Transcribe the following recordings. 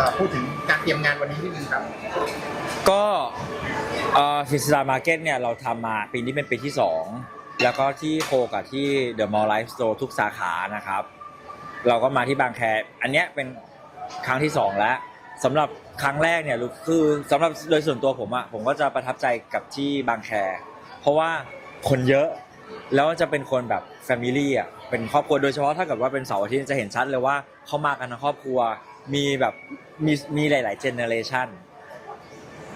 อ่อพูดถึงการเตรียมงานวันนี้นิดนึงครับ ก็เอ่อฟิสตามาร์เก็ตเนี่ยเราทำมาปีนี้เป็นปีที่ 2 แล้วก็ที่โคกับที่เดอะมอลล์ไลฟ์สโตร์ทุกสาขานะครับ เราก็มาที่บางแค อันเนี้ยเป็นครั้งที่ 2 แล้วสำหรับครั้งแรกเนี่ยคือสำหรับโดยส่วนตัวผมอะผมก็จะประทับใจกับที่บางแค เพราะว่าคนเยอะแล้วจะเป็นคนแบบ แฟมิลี่อะเป็นครอบครัวโดยเฉพาะถ้าเกิดว่าเป็นเสาร์อาทิตย์จะเห็นชัดเลยว่าเขามากันทั้งครอบครัวมีแบบมีมีหลาย ๆ เจเนอเรชัน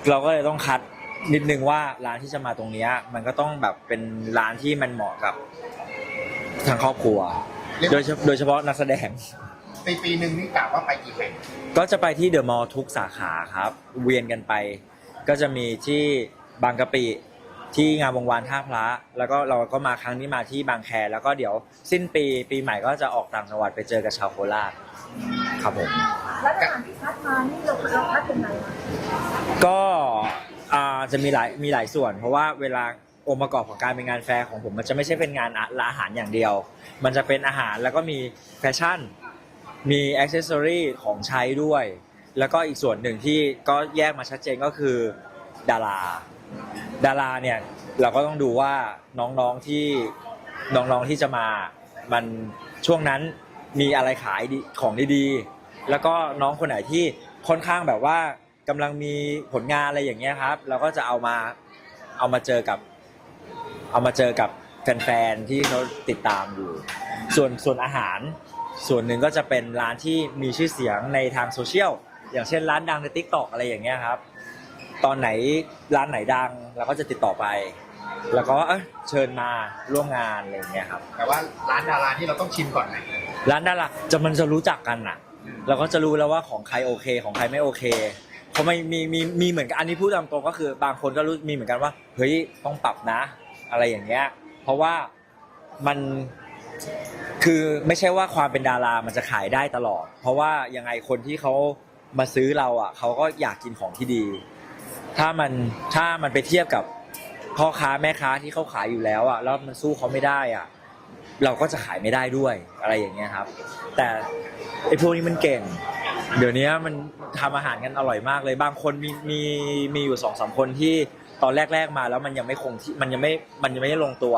เราก็เลยต้องคัดนิดนึงว่าร้านที่จะมาตรงเนี้ยมันก็ต้องแบบเป็นร้านที่มันเหมาะกับทางครอบครัว โดยเฉโดยเฉพาะนักแสดง ในปีหนึ่งนี่กะว่าไปกี่แห่งก็จะไปที่เดอะมอลล์ทุกสาขาครับ เวียนกันไป ก็จะมีที่บางกะปิ ที่งามวงวานท่าพระ แล้วก็เราก็มาครั้งนี้มาที่บางแค แล้วก็เดี๋ยวสิ้นปีปีใหม่ก็จะออกต่างจังหวัดไปเจอกับชาวโคราชครับผมแล้วอาหารที่คัดมานี่เราเราคัดยังไงคะก็อ่าจะมีหลายมีหลายส่วน เพราะว่าเวลาองค์ประกอบของการเป็นงานแฟร์ของผมมันจะไม่ใช่เป็นงานอาอาหารอย่างเดียว มันจะเป็นอาหารแล้วก็มีแฟชั่น มีอ็อกเซสซอรีของใช้ด้วย แล้วก็อีกส่วนหนึ่งที่ก็แยกมาชัดเจนก็คือดารา ดาราเนี่ยเราก็ต้องดูว่าน้องๆที่น้องๆที่จะมามันช่วงนั้นมีอะไรขายดีของดีๆ แล้วก็น้องคนไหนที่ค่อนข้างแบบว่ากำลังมีผลงานอะไรอย่างเงี้ยครับ เราก็จะเอามาเอามาเจอกับ เอามาเจอกับแฟนๆที่เขาติดตามอยู่ ส่วนส่วนอาหาร ส่วนหนึ่งก็จะเป็นร้านที่มีชื่อเสียงในทางโซเชียลอย่างเช่นร้านดังใน t ิ k t o k อะไรอย่างเงี้ยครับ ตอนไหนร้านไหนดังเราก็จะติดต่อไป แล้วก็เอ้ยเชิญมาร่วมงานอะไรอย่างเงี้ยครับ แต่ว่าร้านดาราที่เราต้องชิมก่อนไหมร้านดาราจะมันจะรู้จักกันน่ะ เราก็จะรู้แล้วว่าของใครโอเค ของใครไม่โอเคเพราะไม่มีมีมีเหมือนกันอันนี้พูดตามตรงก็คือบางคนก็รู้มีเหมือนกันว่าเฮ้ยต้องปรับนะ อะไรอย่างเงี้ย เพราะว่ามันคือไม่ใช่ว่าความเป็นดารามันจะขายได้ตลอด เพราะว่ายังไงคนที่เขามาซื้อเราอะเขาก็อยากกินของที่ดี ถ้ามันถ้ามันไปเทียบกับพ่อค้าแม่ค้าที่เขาขายอยู่แล้วอะแล้วมันสู้เขาไม่ได้อะเราก็จะขายไม่ได้ด้วยอะไรอย่างเงี้ยครับ แต่ไอ้พวกนี้มันเก่ง เดี๋ยวนี้มันทำอาหารกันอร่อยมากเลย บางคนมีมีมีอยู่สองสามคนที่ตอนแรก ๆมาแล้วมันยังไม่คงที่มันยังไม่มันยังไม่ได้ลงตัว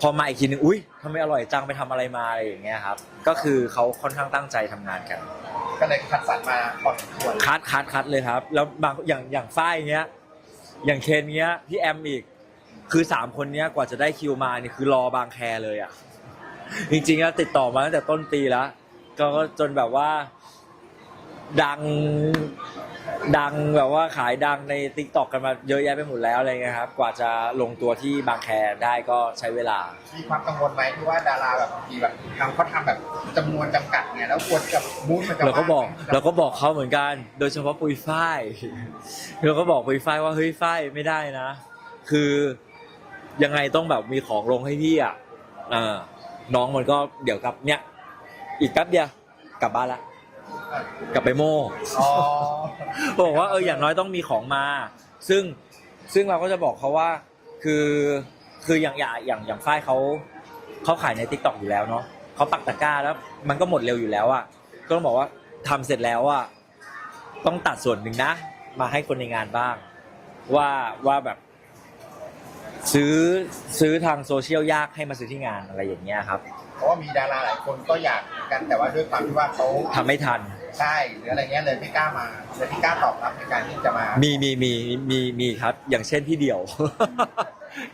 พอมาอีกทีนึงอุ้ยทำไมอร่อยจังไปทำอะไรมาอะไรอย่างเงี้ยครับ ก็คือเขาค่อนข้างตั้งใจทำงานกัน ก็เลยคัดสรรมาพอสมควรคัดคัดคัดเลยครับ แล้วบางอย่างอย่างฝ้ายเงี้ย อย่างเคนเงี้ยพี่แอมอีก คือสามคนเนี้ยกว่าจะได้คิวมานี่คือรอบางแคเลยอะ จริงๆแล้วติดต่อมาตั้งแต่ต้นปีแล้วก็จนแบบว่า ดัง ดังแบบว่าขายดังในติ๊กต็อกกันมาเยอะแยะไปหมดแล้วอะไรเงี้ยครับกว่าจะลงตัวที่บางแคได้ก็ใช้เวลา มีความกังวลไหมที่ว่าดาราแบบบางทีแบบทำเขาทำแบบจำนวนจำกัดไงแล้วควรกับบูธมันจะเราก็บอกว่งไหมเราก็บอกเขาเหมือนกัน โดยเฉพาะปุยฝ้ายเราก็บอกปุยฝ้ายว่าเฮ้ยฝ้ายไม่ได้นะ คือยังไงต้องแบบมีของลงให้พี่อะเออน้องมันก็เดี๋ยวกลับเนี่ยอีกแป๊บเดียวกลับบ้านละ กลับไปโม่อ๋อ บอกว่าเอออย่างน้อยต้องมีของมา ซึ่งซึ่งเราก็จะบอกเขาว่าคือคืออย่างอย่างอย่างอย่างฝ้ายเขาเขาขายในทิกตอกอยู่แล้วเนาะเขาปักตะกร้าแล้ว มันก็หมดเร็วอยู่แล้วอะก็ต้องบอกว่าทำเสร็จแล้วอะต้องตัดส่วนหนึ่งนะ มาให้คนในงานบ้าง ว่าว่าแบบ ซื้อซื้อทางโซเชียลยากให้มาซื้อที่งานอะไรอย่างเงี้ยครับเพราะว่ามีดาราหลายคนก็อยากกันแต่ว่าด้วยความที่ว่าเขาทำไม่ทัน ใช่หรืออะไรเงี้ยเลยไม่กล้ามาเลยไม่กล้าตอบรับในการที่จะมามีมีมีมีมีครับ อย่างเช่นพี่เดี่ยว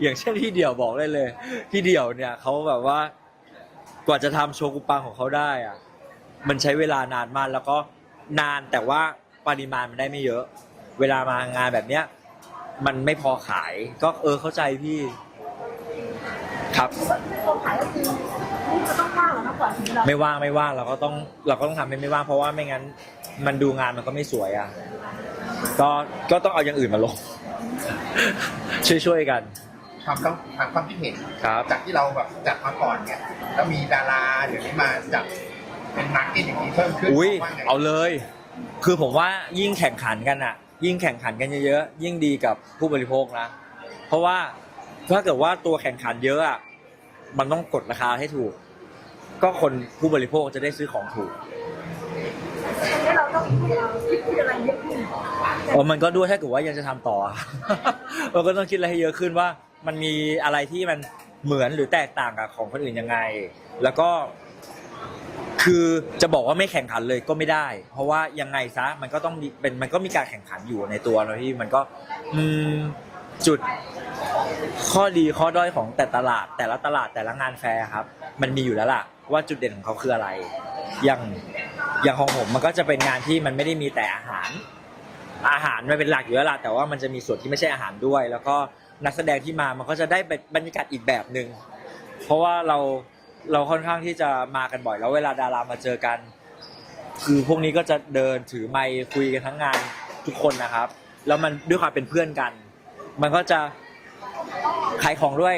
อย่างเช่นพี่เดี่ยวบอกได้เลย พี่เดี่ยวเนี่ยเขาแบบว่ากว่าจะทำโชกุปังของเขาได้อะมันใช้เวลานานมากแล้วก็นานแต่ว่าปริมาณมันได้ไม่เยอะ เวลามางานแบบเนี้ยมันไม่พอขายก็เออเข้าใจพี่ ครับที่เราขายก็คือ ก่อนถึงเราไม่ว่างไม่ว่างเราก็ต้องเราก็ต้องทำให้ไม่ว่างเพราะว่าไม่งั้น มันดูงานมันก็ไม่สวยอะก็ก็ต้องเอาอย่างอื่นมาลง ช่วยๆกันความต้องทางความคิดเห็นครับ จากที่เราแบบจัดมาก่อนเนี่ยแล้วมีดาราเดี๋ยวนี้มาจัดเป็นมาร์เก็ตอย่างนี้เพิ่มขึ้นอุ้ยว่าไงเอาเลย คือผมว่ายิ่งแข่งขันกันอะยิ่งแข่งขันกันเยอะๆยิ่งดีกับผู้บริโภคนะ เพราะว่าถ้าเกิดว่าตัวแข่งขันเยอะอะมันต้องกดราคาให้ถูก ก็คนผู้บริโภคจะได้ซื้อของถูกทีนี้เราต้องเอ่อคิดอะไรเยอะขึ้นโอ้มันก็ด้วยถ้าเกิดว่ายังจะทำต่อมันก็ต้องคิดอะไรให้เยอะขึ้นว่า มันมีอะไรที่มันเหมือนหรือแตกต่างกับของคนอื่นยังไง แล้วก็คือจะบอกว่าไม่แข่งขันเลยก็ไม่ได้ เพราะว่ายังไงซะมันก็ต้องมีเป็นมันก็มีการแข่งขันอยู่ในตัวเนอะที่มันก็อืมจุดข้อดีข้อด้อยของแต่ตลาด แต่ละตลาดแต่ละงานแฟร์ครับ มันมีอยู่แล้วล่ะ ว่าจุดเด่นของเขาคืออะไร อย่างอย่างของผมมันก็จะเป็นงานที่มันไม่ได้มีแต่อาหาร อาหารมันเป็นหลักอยู่แล้วล่ะแต่ว่ามันจะมีส่วนที่ไม่ใช่อาหารด้วย แล้วก็นักแสดงที่มามันก็จะได้บรรยากาศอีกแบบหนึ่งเพราะว่าเราเราค่อนข้างที่จะมากันบ่อย แล้วเวลาดารามาเจอกัน คือพวกนี้ก็จะเดินถือไมค์คุยกันทั้งงานทุกคนนะครับ แล้วมันด้วยความเป็นเพื่อนกัน มันก็จะขายของด้วย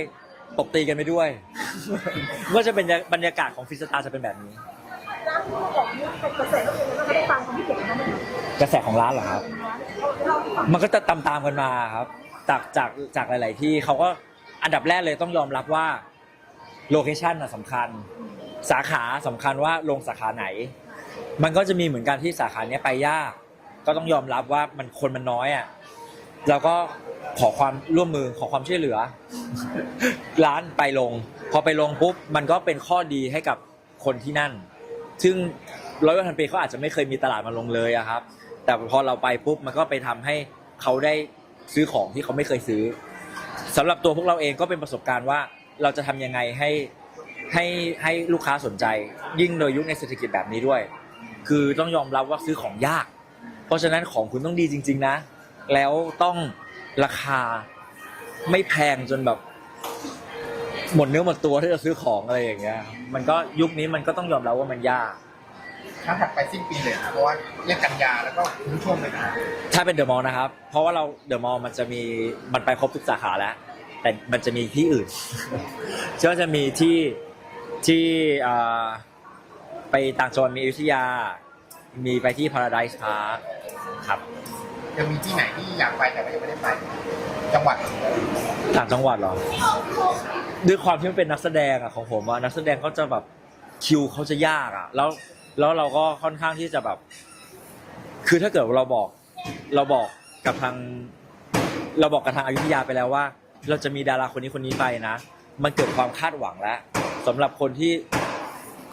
ตบตีกันไปด้วย ก็จะเป็นบรรยากาศของฟิสตาจะเป็นแบบนี้ ร้านที่บอกนี่เป็นเกษตรแล้วก็ได้ฟังคนที่เก่งนะเนี่ยกระแสของร้านเหรอครับ เราที่ฟังมันก็จะตามตามๆกันมาครับ จากจากจากหลาย ๆ ที่เขาก็อันดับแรกเลยต้องยอมรับว่าโลเคชันน่ะสำคัญ สาขาสำคัญว่าลงสาขาไหน มันก็จะมีเหมือนกันที่สาขาเนี้ยไปยาก ก็ต้องยอมรับว่ามันคนมันน้อยอะ เราก็ขอความร่วมมือขอความช่วยเหลือ ร้านไปลง พอไปลงปุ๊บมันก็เป็นข้อดีให้กับคนที่นั่น ซึ่งร้อยวันพันปีเขาอาจจะไม่เคยมีตลาดมาลงเลยอะครับ แต่พอเราไปปุ๊บมันก็ไปทำให้เขาได้ซื้อของที่เขาไม่เคยซื้อสำหรับตัวพวกเราเองก็เป็นประสบการณ์ว่าเราจะทำยังไงให้ให้ให้ลูกค้าสนใจ ยิ่งโดยยุคในเศรษฐกิจแบบนี้ด้วย คือต้องยอมรับว่าซื้อของยาก เพราะฉะนั้นของคุณต้องดีจริง ๆ นะ แล้วต้องราคาไม่แพงจนแบบ หมดเนื้อหมดตัวที่จะซื้อของอะไรอย่างเงี้ย มันก็ยุคนี้มันก็ต้องยอมรับว่ามันยาก ถ้าถัดไปสิ้นปีเลยนะเพราะว่าเรียกกันยาแล้วก็คุ้มช่วงเลยนะถ้าเป็นเดอะมอลล์นะครับ เพราะว่าเราเดอะมอลล์มันจะมีมันไปครบทุกสาขาแล้ว แต่มันจะมีที่อื่น ก็จะมีที่ที่อ่าไปต่างจังหวัดมีอยุธยา มีไปที่ Paradise Park ครับ ยังมีที่ไหนที่อยากไปแต่ว่ายังไม่ได้ไป จังหวัดต่างจังหวัดเหรอ ด้วยความที่มันเป็นนักแสดงอะของผมอะนักแสดงเขาจะแบบคิวเขาจะยากอะแล้วแล้วเราก็ค่อนข้างที่จะแบบ คือถ้าเกิดเราบอกเราบอกกับทาง เราบอกกับทางอยุธยาไปแล้วว่า เราจะมีดาราคนนี้คนนี้ไปนะ มันเกิดความคาดหวังแล้วสำหรับคนที่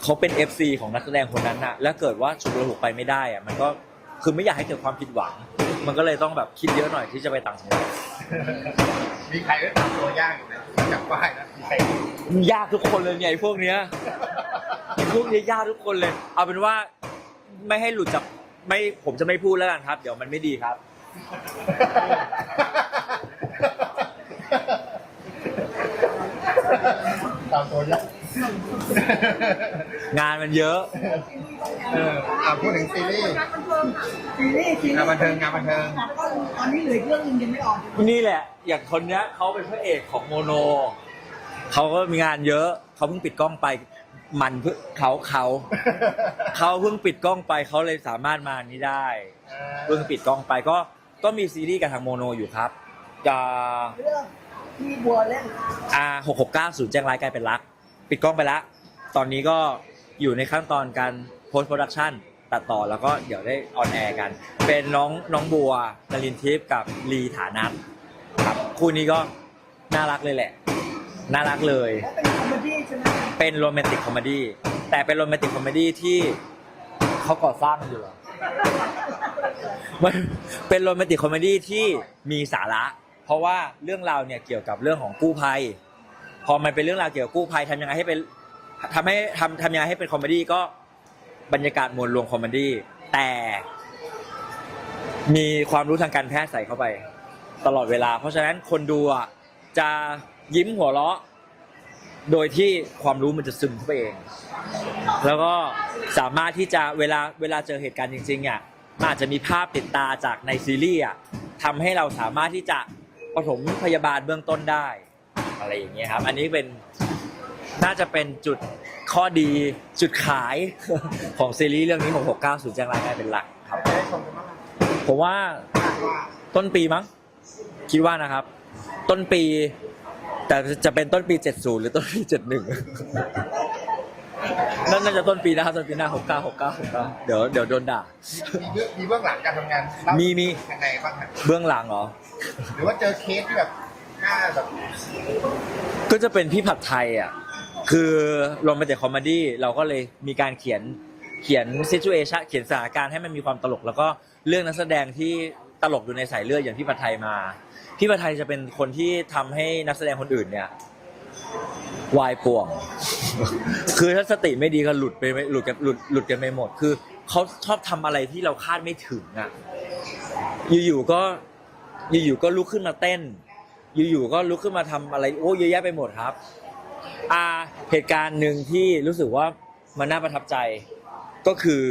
เขาเป็น FC ของนักแสดงคนนั้นนะแล้วเกิดว่าฉุกระหุกไปไม่ได้อะมันก็คือไม่อยากให้เกิดความผิดหวัง มันก็เลยต้องแบบคิดเยอะหน่อยที่จะไปต่างจังหวัดมีใครก็ทำตัวยากอยู่นะจับป้ายนะมีใครยากทุกคนเลยเนี่ยไอ้พวกเนี้ยไอ้พวกเนี้ยยากทุกคนเลย เอาเป็นว่าไม่ให้หลุดจากไม่ผมจะไม่พูดแล้วกันครับ เดี๋ยวมันไม่ดีครับ ตามตัวยาก งานมันเยอะ เอออะพูดถึงซีรีส์งานบันเทิงค่ะซีรีส์ซีรีงานส์บันเทิงงานบันเทิงตอนนี้เหลืออีกเรื่องนึงยังไม่ออกนี่แหละ อย่างคนเนี้ยเขาเป็นพระเอกของโมโน เขาก็มีงานเยอะ เขาเพิ่งปิดกล้องไป มันเพิ่งเขาเขาเขาเพิ่งปิดกล้องไปเขาเลยสามารถมานี้ได้ เพิ่งปิดกล้องไปก็ก็มีซีรีส์กับทางโมโนอยู่ครับจะเรื่องที่บัวเล่นอาหกหกเก้าศูนย์แจ้งรายกลายเป็นรัก ปิดกล้องไปแล้วตอนนี้ก็อยู่ในขั้นตอนการ post production ตัดต่อแล้วก็เดี๋ยวได้ออนแอร์กัน เป็นน้องน้องบัวนลินทิพย์กับลีฐานัทครับคู่นี้ก็น่ารักเลยแหละ น่ารักเลย และเป็นคอมเมดี้ใช่ไหมเป็นโรแมนติกคอมเมดี้แต่เป็นโรแมนติกคอมเมดี้ที่เขาก่อสร้างอยู่อะมันเป็นโรแมนติกคอมเมดี้ที่มีสาระ เพราะว่าเรื่องราวเนี่ยเกี่ยวกับเรื่องของกู้ภัย พอมันเป็นเรื่องราวเกี่ยวกับกู้ภัยทำยังไงให้เป็นทำให้ทำทำยังไงให้เป็นคอมเมดี้ก็บรรยากาศมวลรวมคอมเมดี้แต่มีความรู้ทางการแพทย์ใส่เข้าไป ตลอดเวลา เพราะฉะนั้นคนดูอะจะยิ้มหัวเราะ โดยที่ความรู้มันจะซึมเข้าไปเอง แล้วก็สามารถที่จะเวลาเวลาเจอเหตุการณ์จริงๆอะมันอาจจะมีภาพติดตาจากในซีรีส์อะทำให้เราสามารถที่จะปฐมพยาบาลเบื้องต้นได้ อะไรอย่างเงี้ยครับ อันนี้เป็นน่าจะเป็นจุดข้อดีจุดขายของซีรีส์เรื่องนี้ของ690แจ้งรายงานเป็นหลักครับจะได้ชมกันบ้างไหมผมว่าคาดว่าต้นปีมั้งคิดว่านะครับ ต้นปี แต่จะเป็นต้นปี 70 หรือต้นปี 71 นั่นน่าจะต้นปีหน้าต้นปีหน้าหกเก้าหกเก้าหกเก้าเดี๋ยวเดี๋ยวโดนด่า มีเบื้องมีเบื้องหลังการทำงานเล่ามีมี ยังไงบ้างครับเบื้องหลังเหรอ หรือว่าเจอเคสที่แบบ หน้าแบบก็จะเป็นพี่ผัดไทยอะ คือลงมาจากคอมเมดี้เราก็เลยมีการเขียนเขียนซิจูเอชันเขียนสถานการณ์ให้มันมีความตลก แล้วก็เรื่องนักแสดงที่ตลกอยู่ในสายเลือดอย่างพี่ผัดไทยมา พี่ผัดไทยจะเป็นคนที่ทำให้นักแสดงคนอื่นเนี่ยวายป่วง คือถ้าสติไม่ดีก็หลุดไปไม่หลุดกันหลุดหลุดกันไปหมด คือเขาชอบทำอะไรที่เราคาดไม่ถึงอะ อยู่ๆก็อยู่ๆก็ลุกขึ้นมาเต้น อยู่ๆก็ลุกขึ้นมาทำอะไรโอ้เยอะแยะไปหมดครับอ่าเหตุการณ์หนึ่งที่รู้สึกว่ามันน่าประทับใจก็คือ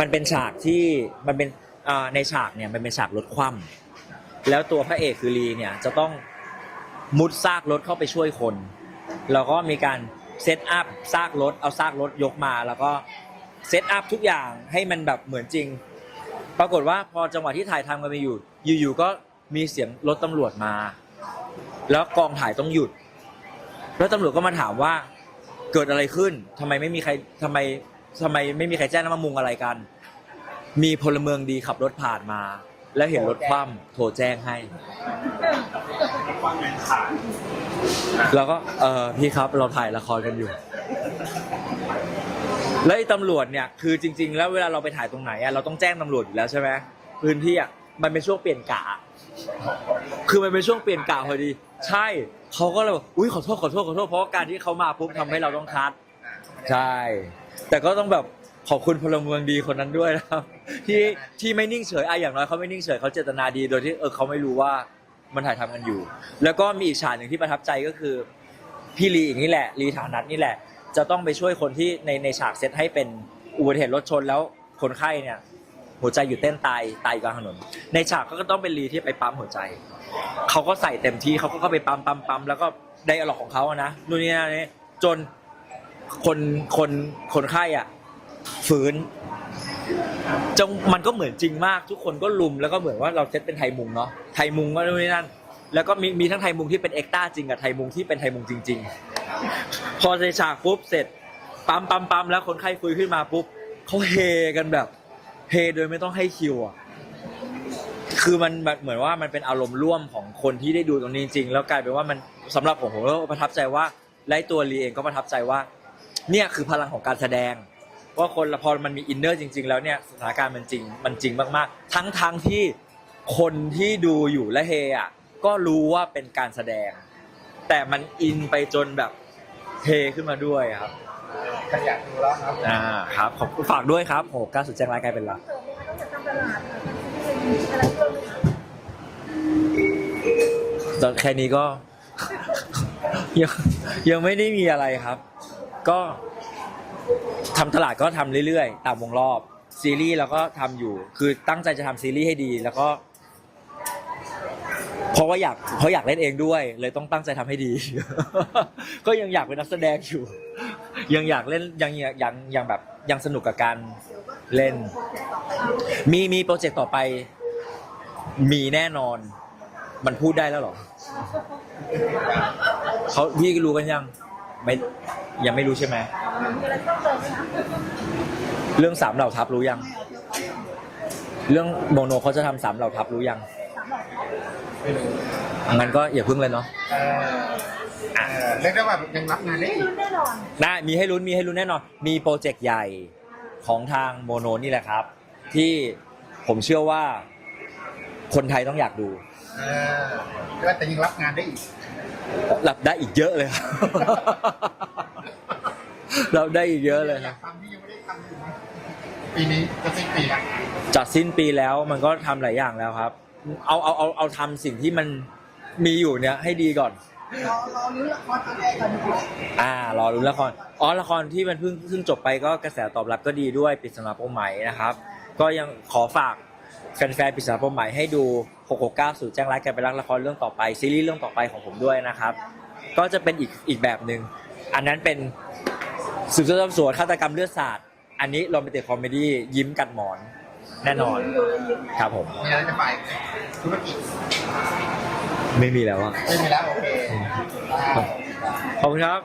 มันเป็นฉากที่มันเป็นอ่าในฉากเนี่ยมันเป็นฉากรถคว่ำแล้วตัวพระเอกคือลีเนี่ยจะต้องมุดซากรถเข้าไปช่วยคนแล้วก็มีการเซตอัพซากรถเอาซากรถยกมา แล้วก็เซตอัพทุกอย่างให้มันแบบเหมือนจริง ปรากฏว่าพอจังหวะที่ถ่ายทำกันไปอยู่ อยู่ๆก็ มีเสียงรถตำรวจมา แล้วกองถ่ายต้องหยุด แล้วตำรวจก็มาถามว่าเกิดอะไรขึ้นทำไมไม่มีใครทำไมทำไมไม่มีใครแจ้งแล้วมามุงอะไรกัน มีพลเมืองดีขับรถผ่านมา แล้วเห็นรถคว่ำโทรแจ้งให้ แล้วก็เออพี่ครับเราถ่ายละครกันอยู่ แล้วไอ้ตำรวจเนี่ยคือจริง ๆ แล้วเวลาเราไปถ่ายตรงไหนอะเราต้องแจ้งตำรวจอยู่แล้วใช่ไหมพื้นที่อะมันเป็นช่วงเปลี่ยนกะ คือมันเป็นช่วงเปลี่ยนกะพอดี ใช่เขาก็เลยบอกอุ้ยขอโทษขอโทษขอโทษเพราะว่าการที่เขามาปุ๊บทำให้เราต้องคัด ใช่ แต่ก็ต้องแบบขอบคุณพลเมืองดีคนนั้นด้วยนะครับ ที่ที่ไม่นิ่งเฉยอะอย่างน้อยเขาไม่นิ่งเฉยเขาเจตนาดีโดยที่เออเขาไม่รู้ว่ามันถ่ายทำกันอยู่ แล้วก็มีอีกฉากหนึ่งที่ประทับใจก็คือ พี่ลีอีกนี่แหละลีฐานัทนี่แหละ จะต้องไปช่วยคนที่ในในฉากเซตให้เป็นอุบัติเหตุรถชนแล้วคนไข้เนี่ย หัวใจหยุดเต้นตายตายกลางถนน ในฉากก็ต้องเป็นลีที่ไปปั๊มหัวใจ เขาก็ใส่เต็มที่เขาก็เข้าไปปั๊มปั๊มปั๊มแล้วก็ได้อลอกของเขาอะนะนู่นนี่นั่นนี่จนคนคนคนไข้อะฝืนจงมันก็เหมือนจริงมาก ทุกคนก็ลุมแล้วก็เหมือนว่าเราเซตเป็นไทยมุงเนาะไทยมุงก็นู่นนี่นั่นแล้วก็มีมีทั้งไทยมุงที่เป็นเอ็กต้าจริงกับไทยมุงที่เป็นไทยมุงจริง ๆ พอในฉากปุ๊บเสร็จปั๊มปั๊มปั๊มแล้วคนไข้ฟื้นขึ้นมาปุ๊บเขาเฮกันแบบ เฮโดยไม่ต้องให้คิวอะคือมันแบบเหมือนว่ามันเป็นอารมณ์ร่วมของคนที่ได้ดูตรงนี้จริงๆแล้วกลายเป็นว่ามันสำหรับผมผมก็ประทับใจว่าไล่ตัวลีเองก็ประทับใจว่า เนี่ยคือพลังของการแสดงว่าคนละพอมันมีอินเนอร์จริง ๆ แล้วเนี่ยสถานการณ์มันจริงมันจริงมากๆ ทั้งทั้งที่คนที่ดูอยู่และเฮอะก็รู้ว่าเป็นการแสดง แต่มันอินไปจนแบบเฮขึ้นมาด้วยครับ ขยันดูแล้วครับอ่าครับขอบคุณฝากด้วยครับโหกล้าสุดแจ้งรายกลายเป็นหลักเสริมไหมคะตองจากทำตลาดค่ะมีอะไรเพิ่มไหมคะแต่แค่นี้ก็ ยังยังไม่ได้มีอะไรครับ ก็ทำตลาดก็ทำเรื่อยๆ ตามวงรอบ ซีรีส์เราก็ทำอยู่ คือตั้งใจจะทำซีรีส์ให้ดี แล้วก็ เพราะว่าอยากเพราะอยากเล่นเองด้วย เลยต้องตั้งใจทำให้ดี ก็ยังอยากเป็นนักแสดงอยู่ ยังอยากเล่นยังยังยังยังแบบยังสนุกกับการเล่น มีมีโปรเจกต์ต่อไป มีแน่นอน มันพูดได้แล้วเหรอเขาพี่รู้กันยังไม่ยังไม่รู้ใช่ไหมเรื่องสามเหล่าทัพรู้ยัง เรื่องโมโนเขาจะทำสามเหล่าทัพรู้ยังงั้นก็อย่าพึ่งเลยเนาะ เออเออเรียกได้ว่ายังรับงานได้ไม่อีกรู้แน่นอนได้มีให้ลุ้นมีให้ลุ้นแน่นอน มีโปรเจกต์ใหญ่ของทางโมโนนี่แหละครับ ที่ผมเชื่อว่าคนไทยต้องอยากดูเออเรียกว่าแต่ยังรับงานได้อีก รับได้อีกเยอะเลยครับเราได้อีกเยอะเลยอครัยาบกทำที่ยังไม่ได้ทำอยู่นะปีนี้จะสิ้นปีแล้วจากสิ้นปีแล้วมันก็ทำหลายอย่างแล้วครับ เอาเอาเอาเอาทำสิ่งที่มันมีอยู่เนี่ยให้ดีก่อน รอรอรู้ละครตัวแรกก่อนดีกว่าอ่ารอรุ้นละครอ๋อละครที่มันเพิ่งเพิ่งจบไปก็กระแสตอบรับก็ดีด้วยปริศนาปมไหมนะครับ ก็ยังขอฝากแฟนๆปริศนาปมไหมให้ดู 669สู่แจ้งรักกันไปรักละครเรื่องต่อไปซีรีส์เรื่องต่อไปของผมด้วยนะครับ ก็จะเป็นอีกอีกแบบหนึ่งอันนั้นเป็นสืบสวนสอบสวนฆาตกรรมเลือดสาดอันนี้โรแมนติกคอมเมดี้ยิ้มกัดหมอนแน่นอนดูแล้วยิ้มนะครับผมมีอะไรจะฝ่ายธุรกิจไม่มีแล้วอะไม่มีแล้วโอเค ขอบคุณครับ